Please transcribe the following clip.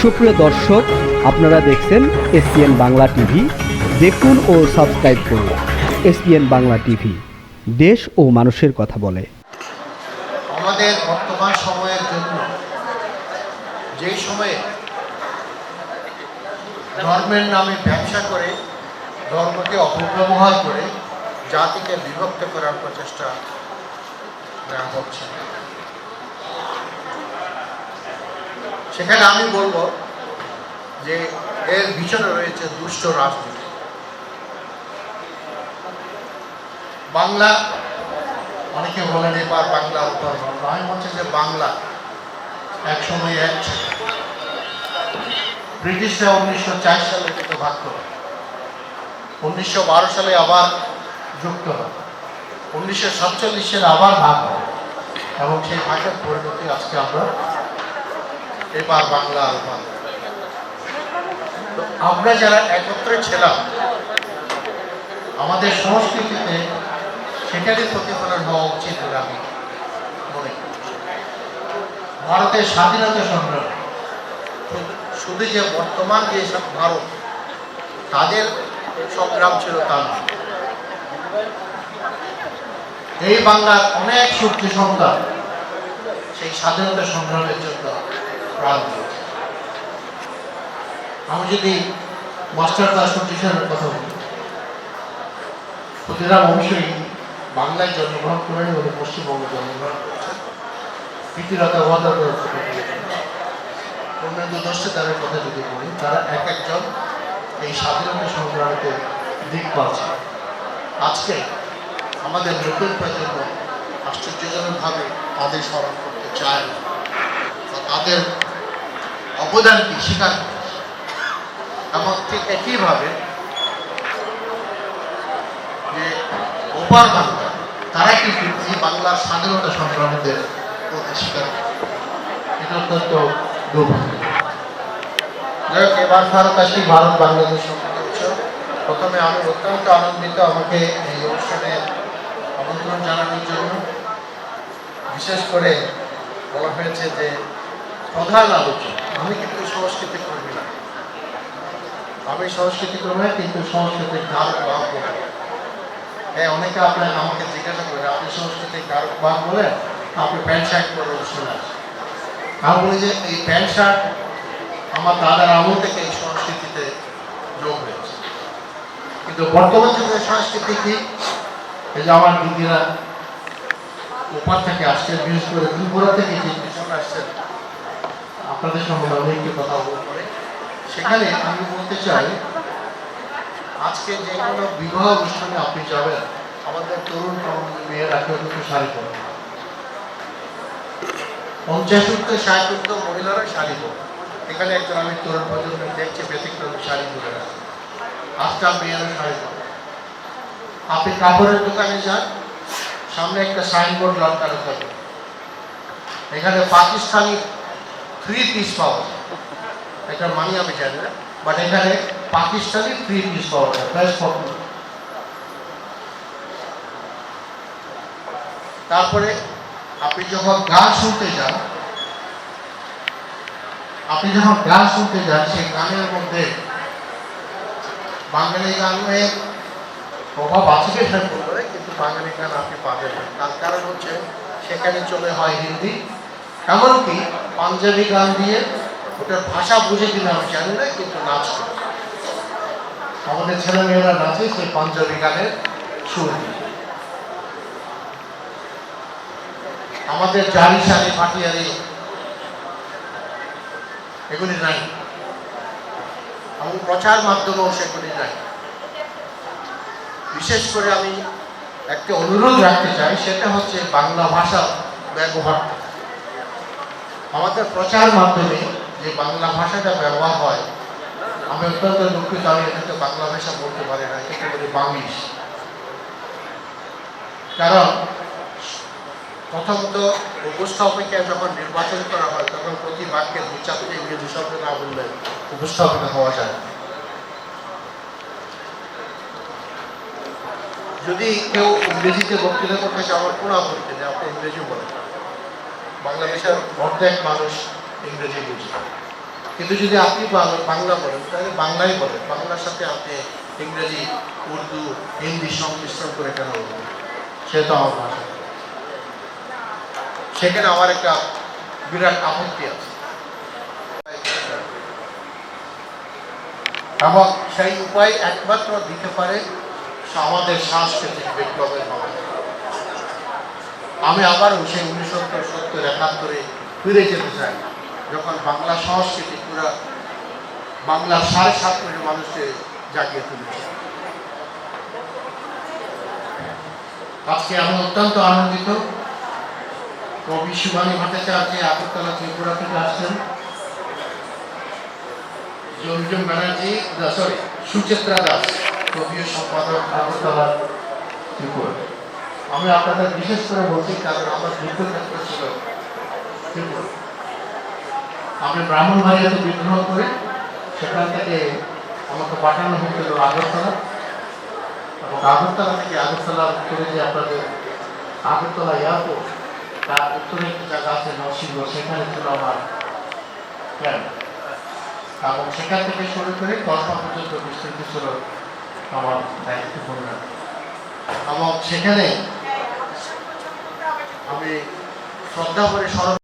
সুপ্রিয় দর্শক, আপনারা দেখছেন এসপিএন বাংলা টিভি। দেখুন ও সাবস্ক্রাইব করুন এসপিএন বাংলা টিভি। দেশ ও মানুষের কথা বলে। আমাদের বর্তমান সময়ের জন্য যে সময়ে ধর্মের নামে ব্যবসা করে, ধর্মকে অপব্যবহার করে জাতিকে বিভক্ত করার প্রচেষ্টা হচ্ছে। সেখানে আমি বলব যে এর পিছনে রয়েছে দুষ্ট রাজনীতি। বাংলা, অনেকে বলেন এবার বাংলা উত্তর আমি বলছি যে বাংলা এক সময় এক ব্রিটিশরা উনিশশো চার সালে থেকে ভাগ করে। উনিশশো বারো সালে আবার যুক্ত হয়। উনিশশো সাতচল্লিশ সালে আবার ভাগ হয়। এবং সেই ভাগের পরিণতি আজকে আমরা এবার বাংলা আমরা যারা একত্রে ছিলাম, আমাদের সংস্কৃতিতে সেটারই প্রতিফলন হওয়া উচিত বলে আমি মনে করি। ভারতের স্বাধীনতা সংগ্রাম, শুধু- যে বর্তমান যে সব ভারত, তাদের সংগ্রাম ছিল তা। এই বাংলার অনেক সূর্য সন্তান সেই স্বাধীনতা সংগ্রামের জন্য। প্রাণ আমি যদি মাস্টার দাস সতীশের কথা বলি ক্ষুদিরাম অবশ্যই বাংলায় জন্মগ্রহণ করেন এবং পশ্চিমবঙ্গে জন্মগ্রহণ করেছেন প্রীতিলতা ওয়াদার পূর্ণেন্দু দস্তিদারের কথা যদি বলি, তারা এক একজন এই স্বাধীনতা সংগ্রামকে দিক পাচ্ছে। আজকে আমাদের নতুন প্রজন্ম আশ্চর্যজনকভাবে তাদের স্মরণ করতে চায় না। তাদের অবদানকে স্বীকার করছে এবং একইভাবে যে ওপার বাংলা তারা কিন্তু এই বাংলার স্বাধীনতা সংগ্রামীদের প্রতি স্বীকার এটা অত্যন্ত দুর্ভাগ্য যাই হোক, এবার ভারত আসি, ভারত বাংলাদেশ উৎসব প্রথমে আমি অত্যন্ত আনন্দিত আমাকে এই অনুষ্ঠানে আমন্ত্রণ জানানোর জন্য। বিশেষ করে বলা হয়েছে যে প্রধান আলোচক আমি কিন্তু সংস্কৃতি কর্মী না আমি সংস্কৃতি কর্মী কিন্তু সংস্কৃতির ধারক বাহক বলে। হ্যাঁ অনেকে আপনার আমাকে জিজ্ঞাসা করে, আপনি সংস্কৃতির কারক বাহক বলেন, আপনি প্যান্ট শার্ট পরে আসেন আমি বলি যে, এই প্যান্ট শার্ট আমার দাদার আমল থেকে এই সংস্কৃতিতে যোগ হয়েছে। কিন্তু বর্তমান যুগের সংস্কৃতি কি? এই যে আমার দিদিরা ওপার থেকে আসছে, বিশেষ করে ত্রিপুরা থেকে যে আসছেন আপনাদের সঙ্গে অনেকটি কথা বলে সেখানে আমি বলতে চাই, আজকে যে কোনো বিবাহ অনুষ্ঠানে আপনি যাবেন, আমাদের তরুণ মেয়েরা কেউ কিন্তু শাড়ি পরে। পঞ্চাশ উর্ধ ষাট উর্ধ মহিলারা শাড়ি পরে এখানে একজন আমি তরুণ প্রজন্ম দেখছি, ব্যতিক্রমী শাড়ি পরে আজকাল মেয়েরা শাড়ি পরে আপনি কাপড়ের দোকানে যান, সামনে একটা সাইনবোর্ড লটকানো থাকবে। এখানে পাকিস্তানি থ্রি পিস পাওয়া যায় এটা মানি আমি জানি না বাট এখানে পাকিস্তানি থ্রি পিস পাওয়া যায় বেশ পপুলার তারপরে আপনি যখন গান শুনতে যান, আপনি যখন গান শুনতে যান, সেই গানের মধ্যে বাঙালি গানের প্রভাব আছে কি বলব কিন্তু বাঙালি গান আপনি পাবেন না। তার কারণ হচ্ছে সেখানে চলে হয় হিন্দি। এমনকি পাঞ্জাবি গান দিয়ে ওটার ভাষা বুঝে কিনা আমি জানি না, কিন্তু নাচ করে আমাদের ছেলেমেয়েরা নাচে সেই পাঞ্জাবি গানের সুর। আমাদের জারি সারি পাটিয়ারি এগুলি নাই। এবং প্রচার মাধ্যমেও সেগুলি নাই। বিশেষ করে আমি একটা অনুরোধ রাখতে চাই, সেটা হচ্ছে বাংলা ভাষা ব্যবহার। আমাদের প্রচার মাধ্যমে যে বাংলা ভাষাটা ব্যবহার হয়, আমি অত্যন্ত দুঃখিত, আমি এটাকে বাংলা ভাষা বলতে পারি না এটাকে বলি বাংলিশ কারণ, প্রথমত উপস্থাপকে যখন নির্বাচন করা হয়, তখন প্রতি বাক্যে দু চারটে ইংরেজি শব্দ না বললে উপস্থাপনা হওয়া যায় যদি কেউ ইংরেজিতে বক্তৃতা করতে আমার কোনো আপত্তি নেই, আপনি ইংরেজি বলেন। বাংলাদেশের অর্ধেক মানুষ ইংরেজি বুঝে। কিন্তু যদি আপনি বাংলা- বাংলা বলেন, তাহলে বাংলাই বলেন। বাংলার সাথে আপনি ইংরেজি, উর্দু, হিন্দি সংমিশ্রণ করে কেন বলবেন? সে তো আমার ভাষা। সেখানে আমার একটা বিরাট আপত্তি আছে। এবং সেই উপায় একমাত্র দিতে পারে আমাদের সাংস্কৃতিক বিপ্লবের মাধ্যমে। আমি আবারও সেই উনিশশো সত্তর একাত্তরে ফিরে যেতে চাই, যখন বাংলা সংস্কৃতি পুরা বাংলার সাড়ে সাত কোটি মানুষকে জাগিয়ে তুলেছে। আজকে আমি অত্যন্ত আনন্দিত। কবি শিবানী ভট্টাচার্য আগরতলা ত্রিপুরা থেকে আসছেন। জমজম ব্যানার্জি সরি সুচিত্রা দাস, কবি সম্পাদক আগরতলা ত্রিপুরা। আমি আপনাদের বিশেষ করে বলছি, কারণ আমার বিদ্যুৎ ক্ষেত্র ছিল আমি ব্রাহ্মণবাড়িয়াতে বিদ্রোহ করে সেখান থেকে আমাকে পাঠানো হয়েছিল আগরতলা। এবং আগরতলা থেকে আগরতলা উত্তরে যে আপনাদের আগরতলা এয়ারপোর্ট, তার উত্তরে একটি জায়গা আছে নরসিংহ, সেখানে ছিল আমার এবং সেখান থেকে শুরু করে কল্পা পর্যন্ত বিস্তৃত ছিল আমার দায়িত্বপূর্ণ। এবং সেখানে শ্রদ্ধা করে স্মরণ